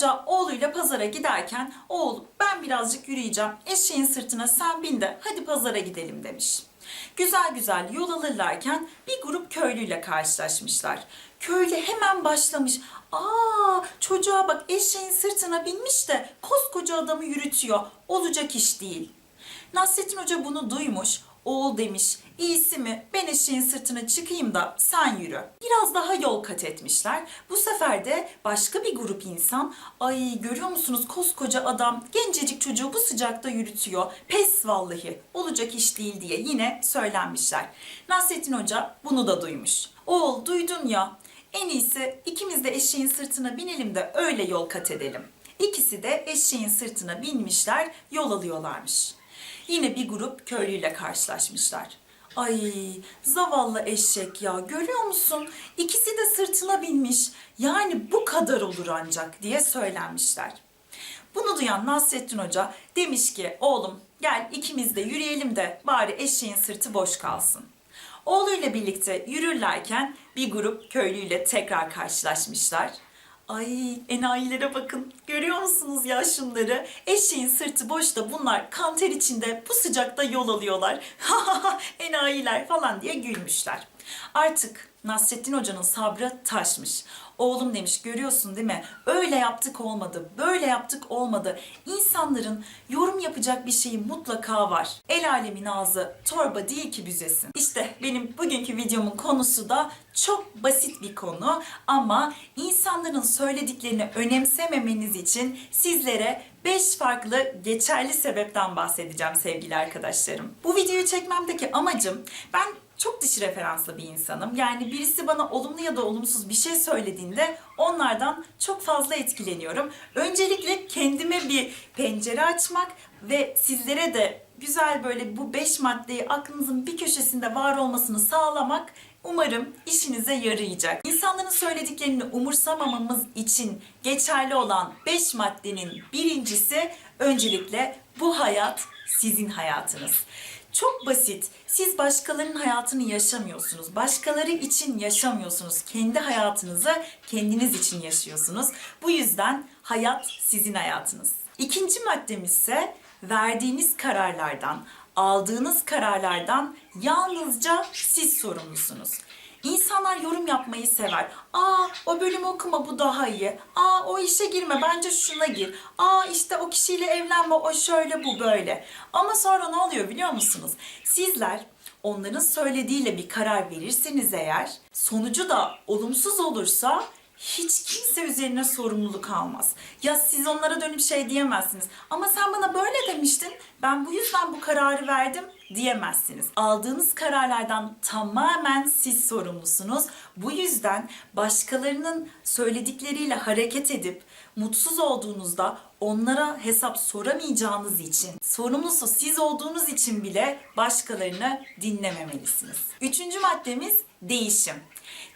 Hoca oğluyla pazara giderken oğul ben birazcık yürüyeceğim eşeğin sırtına sen bin de hadi pazara gidelim demiş. Güzel güzel yol alırlarken bir grup köylüyle karşılaşmışlar. Köylü hemen başlamış. Aa çocuğa bak eşeğin sırtına binmiş de koskoca adamı yürütüyor. Olacak iş değil. Nasrettin Hoca bunu duymuş. Oğul demiş, iyisi mi ben eşeğin sırtına çıkayım da sen yürü. Biraz daha yol kat etmişler. Bu sefer de başka bir grup insan, ay görüyor musunuz koskoca adam gencecik çocuğu bu sıcakta yürütüyor. Pes vallahi olacak iş değil diye yine söylenmişler. Nasrettin Hoca bunu da duymuş. Oğul duydun ya en iyisi ikimiz de eşeğin sırtına binelim de öyle yol kat edelim. İkisi de eşeğin sırtına binmişler, yol alıyorlarmış. Yine bir grup köylüyle karşılaşmışlar. Ay zavallı eşek ya görüyor musun? İkisi de sırtına binmiş. Yani bu kadar olur ancak diye söylenmişler. Bunu duyan Nasrettin Hoca demiş ki oğlum gel ikimiz de yürüyelim de bari eşeğin sırtı boş kalsın. Oğluyla birlikte yürürlerken bir grup köylüyle tekrar karşılaşmışlar. Ay enayilere bakın. Görüyor musunuz ya şunları? Eşeğin sırtı boşta bunlar kan ter içinde bu sıcakta yol alıyorlar. enayiler falan diye gülmüşler. Artık Nasrettin Hoca'nın sabrı taşmış. Oğlum demiş görüyorsun değil mi? Öyle yaptık olmadı, böyle yaptık olmadı. İnsanların yorum yapacak bir şeyi mutlaka var. El alemin ağzı torba değil ki büzesin. İşte benim bugünkü videomun konusu da çok basit bir konu ama insanların söylediklerini önemsememeniz için sizlere 5 farklı geçerli sebepten bahsedeceğim sevgili arkadaşlarım. Bu videoyu çekmemdeki amacım ben çok dışı referanslı bir insanım. Yani birisi bana olumlu ya da olumsuz bir şey söylediğinde onlardan çok fazla etkileniyorum. Öncelikle kendime bir pencere açmak ve sizlere de güzel böyle bu beş maddeyi aklınızın bir köşesinde var olmasını sağlamak umarım işinize yarayacak. İnsanların söylediklerini umursamamamız için geçerli olan 5 maddenin birincisi öncelikle bu hayat sizin hayatınız. Çok basit. Siz başkalarının hayatını yaşamıyorsunuz. Başkaları için yaşamıyorsunuz. Kendi hayatınızı kendiniz için yaşıyorsunuz. Bu yüzden hayat sizin hayatınız. İkinci maddemiz ise verdiğiniz kararlardan, aldığınız kararlardan yalnızca siz sorumlusunuz. İnsanlar yorum yapmayı sever. Aa o bölümü okuma bu daha iyi. Aa o işe girme bence şuna gir. Aa işte o kişiyle evlenme o şöyle bu böyle. Ama sonra ne oluyor biliyor musunuz? Sizler onların söylediğiyle bir karar verirseniz eğer sonucu da olumsuz olursa hiç kimse üzerine sorumluluk almaz. Ya siz onlara dönüp şey diyemezsiniz. Ama sen bana böyle demiştin. Ben bu yüzden bu kararı verdim diyemezsiniz. Aldığınız kararlardan tamamen siz sorumlusunuz. Bu yüzden başkalarının söyledikleriyle hareket edip mutsuz olduğunuzda onlara hesap soramayacağınız için, sorumlusu siz olduğunuz için bile başkalarını dinlememelisiniz. Üçüncü maddemiz değişim.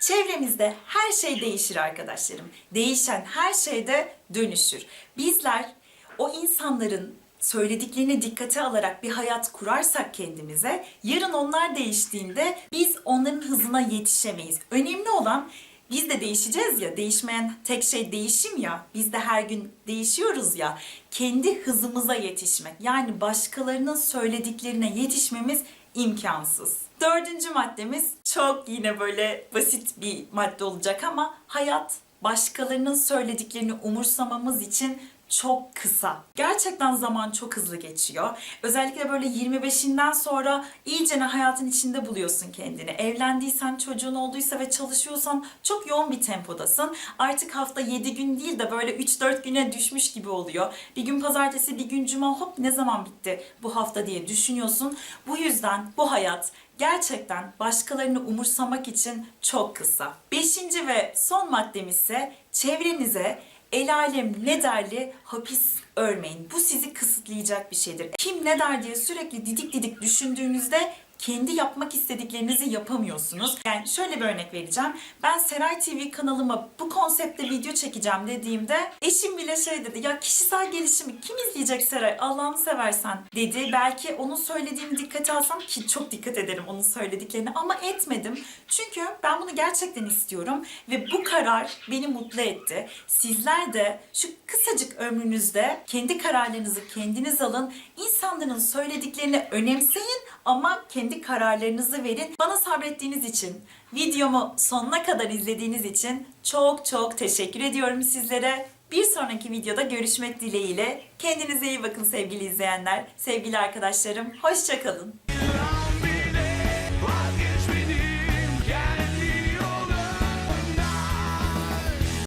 Çevremizde her şey değişir arkadaşlarım. Değişen her şey de dönüşür. Bizler o insanların söylediklerini dikkate alarak bir hayat kurarsak kendimize, yarın onlar değiştiğinde biz onların hızına yetişemeyiz. Önemli olan biz de değişeceğiz ya, değişmeyen tek şey değişim ya, biz de her gün değişiyoruz ya, kendi hızımıza yetişmek. Yani başkalarının söylediklerine yetişmemiz imkansız. Dördüncü maddemiz çok yine böyle basit bir madde olacak ama hayat başkalarının söylediklerini umursamamız için çok kısa. Gerçekten zaman çok hızlı geçiyor. Özellikle böyle 25'inden sonra iyice hayatın içinde buluyorsun kendini. Evlendiysen, çocuğun olduysa ve çalışıyorsan çok yoğun bir tempodasın. Artık hafta 7 gün değil de böyle 3-4 güne düşmüş gibi oluyor. Bir gün pazartesi, bir gün cuma hop ne zaman bitti bu hafta diye düşünüyorsun. Bu yüzden bu hayat gerçekten başkalarını umursamak için çok kısa. Beşinci ve son maddemiz ise çevrenize el alem ne derli hapis örmeyin. Bu sizi kısıtlayacak bir şeydir. Kim ne der diye sürekli didik didik düşündüğünüzde kendi yapmak istediklerinizi yapamıyorsunuz. Yani şöyle bir örnek vereceğim. Ben Seray TV kanalıma bu konseptte video çekeceğim dediğimde eşim bile şey dedi. Ya kişisel gelişimi kim izleyecek Seray? Allah'ını seversen dedi. Belki onun söylediğini dikkate alsam ki çok dikkat ederim onun söylediklerini ama etmedim. Çünkü ben bunu gerçekten istiyorum ve bu karar beni mutlu etti. Sizler de şu kısacık ömrünüzde kendi kararlarınızı kendiniz alın. İnsanların söylediklerini önemseyin ama kendi kararlarınızı verin. Bana sabrettiğiniz için, videomu sonuna kadar izlediğiniz için çok çok teşekkür ediyorum sizlere. Bir sonraki videoda görüşmek dileğiyle. Kendinize iyi bakın sevgili izleyenler, sevgili arkadaşlarım. Hoşçakalın.